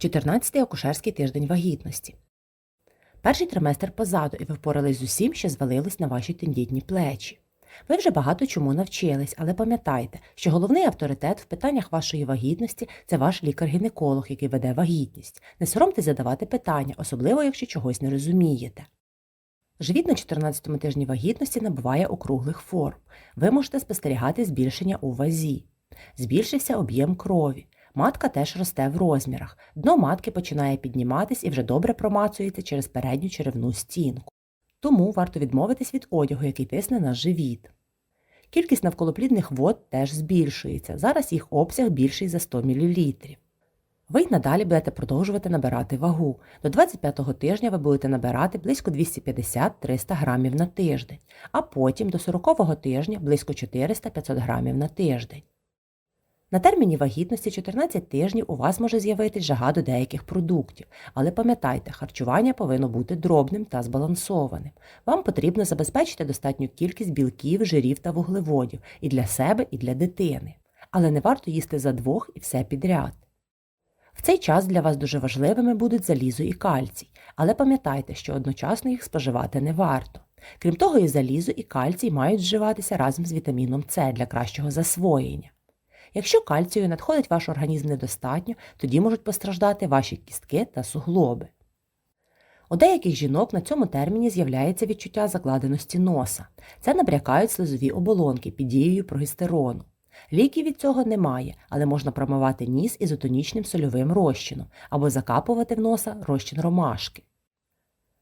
14-й акушерський тиждень вагітності. Перший триместр позаду, і ви впорались з усім, що звалилось на ваші тендітні плечі. Ви вже багато чому навчились, але пам'ятайте, що головний авторитет в питаннях вашої вагітності це ваш лікар-гінеколог, який веде вагітність. Не соромтесь задавати питання, особливо якщо чогось не розумієте. Живіт на 14-му тижні вагітності набуває округлих форм. Ви можете спостерігати збільшення у вазі. Збільшився об'єм крові. Матка теж росте в розмірах. Дно матки починає підніматись і вже добре промацується через передню черевну стінку. Тому варто відмовитись від одягу, який тисне на живіт. Кількість навколоплідних вод теж збільшується. Зараз їх обсяг більший за 100 мл. Ви й надалі будете продовжувати набирати вагу. До 25-го тижня ви будете набирати близько 250-300 грамів на тиждень, а потім до 40-го тижня близько 400-500 грамів на тиждень. На терміні вагітності 14 тижнів у вас може з'явитись жага до деяких продуктів, але пам'ятайте, харчування повинно бути дробним та збалансованим. Вам потрібно забезпечити достатню кількість білків, жирів та вуглеводів і для себе, і для дитини. Але не варто їсти за двох і все підряд. В цей час для вас дуже важливими будуть залізо і кальцій, але пам'ятайте, що одночасно їх споживати не варто. Крім того, і залізо, і кальцій мають вживатися разом з вітаміном С для кращого засвоєння. Якщо кальцію надходить ваш організм недостатньо, тоді можуть постраждати ваші кістки та суглоби. У деяких жінок на цьому терміні з'являється відчуття закладеності носа. Це набрякають слизові оболонки під дією прогестерону. Ліків від цього немає, але можна промивати ніс ізотонічним сольовим розчином або закапувати в носа розчин ромашки.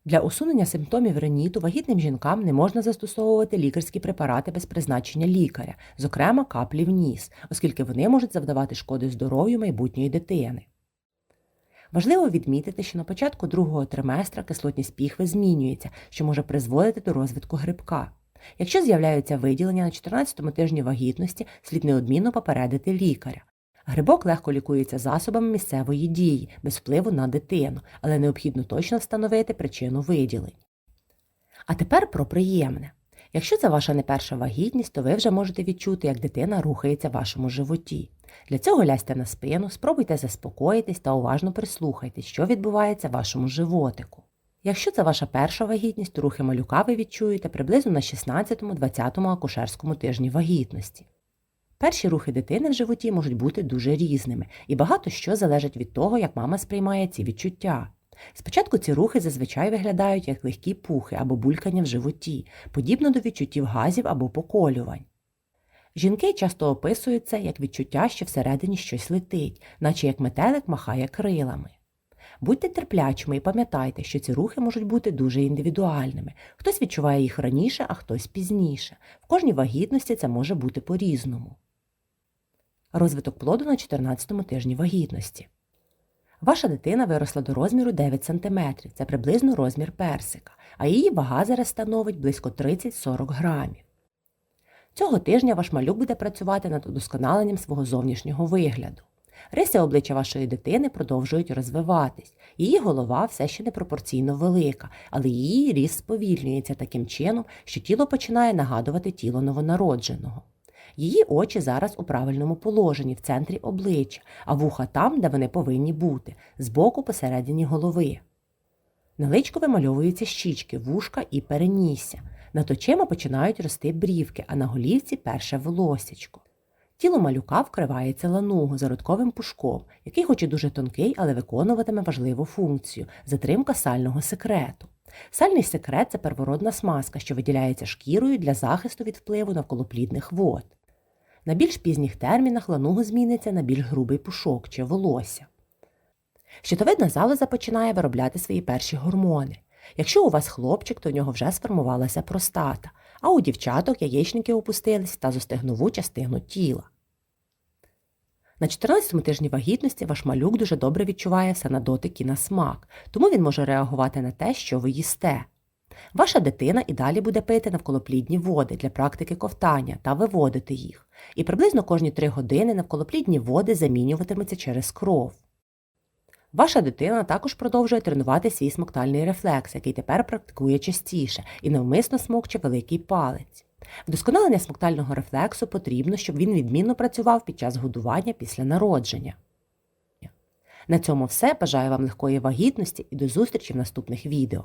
Для усунення симптомів реніту вагітним жінкам не можна застосовувати лікарські препарати без призначення лікаря, зокрема каплі в ніс, оскільки вони можуть завдавати шкоди здоров'ю майбутньої дитини. Важливо відмітити, що на початку другого триместра кислотність піхви змінюється, що може призводити до розвитку грибка. Якщо з'являються виділення на 14-му тижні вагітності, слід неодмінно попередити лікаря. Грибок легко лікується засобами місцевої дії, без впливу на дитину, але необхідно точно встановити причину виділень. А тепер про приємне. Якщо це ваша не перша вагітність, то ви вже можете відчути, як дитина рухається в вашому животі. Для цього лясьте на спину, спробуйте заспокоїтись та уважно прислухайтесь, що відбувається в вашому животику. Якщо це ваша перша вагітність, то рухи малюка ви відчуєте приблизно на 16-20 акушерському тижні вагітності. Перші рухи дитини в животі можуть бути дуже різними, і багато що залежить від того, як мама сприймає ці відчуття. Спочатку ці рухи зазвичай виглядають як легкі пухи або булькання в животі, подібно до відчуттів газів або поколювань. Жінки часто описують це як відчуття, що всередині щось летить, наче як метелик махає крилами. Будьте терплячими і пам'ятайте, що ці рухи можуть бути дуже індивідуальними. Хтось відчуває їх раніше, а хтось пізніше. В кожній вагітності це може бути по-різному. Розвиток плоду на 14-му тижні вагітності. Ваша дитина виросла до розміру 9 см, це приблизно розмір персика, а її вага зараз становить близько 30-40 грамів. Цього тижня ваш малюк буде працювати над удосконаленням свого зовнішнього вигляду. Риси обличчя вашої дитини продовжують розвиватись. Її голова все ще непропорційно велика, але її ріст сповільнюється таким чином, що тіло починає нагадувати тіло новонародженого. Її очі зараз у правильному положенні в центрі обличчя, а вуха там, де вони повинні бути, збоку посередині голови. На личку вимальовуються щічки, вушка і перенісся. Над очима починають рости брівки, а на голівці перше волосячко. Тіло малюка вкривається лануго зародковим пушком, який хоч і дуже тонкий, але виконуватиме важливу функцію затримка сального секрету. Сальний секрет це первородна смазка, що виділяється шкірою для захисту від впливу навколоплідних вод. На більш пізніх термінах лануго зміниться на більш грубий пушок чи волосся. Щитовидна залоза починає виробляти свої перші гормони. Якщо у вас хлопчик, то в нього вже сформувалася простата, а у дівчаток яєчники опустились та зостигнову частину тіла. На 14-му тижні вагітності ваш малюк дуже добре відчуває все на дотик і на смак, тому він може реагувати на те, що ви їсте. Ваша дитина і далі буде пити навколоплідні води для практики ковтання та виводити їх, і приблизно кожні 3 години навколоплідні води замінюватимуться через кров. Ваша дитина також продовжує тренувати свій смоктальний рефлекс, який тепер практикує частіше і навмисно смокче великий палець. Вдосконалення смоктального рефлексу потрібно, щоб він відмінно працював під час годування після народження. На цьому все. Бажаю вам легкої вагітності і до зустрічі в наступних відео.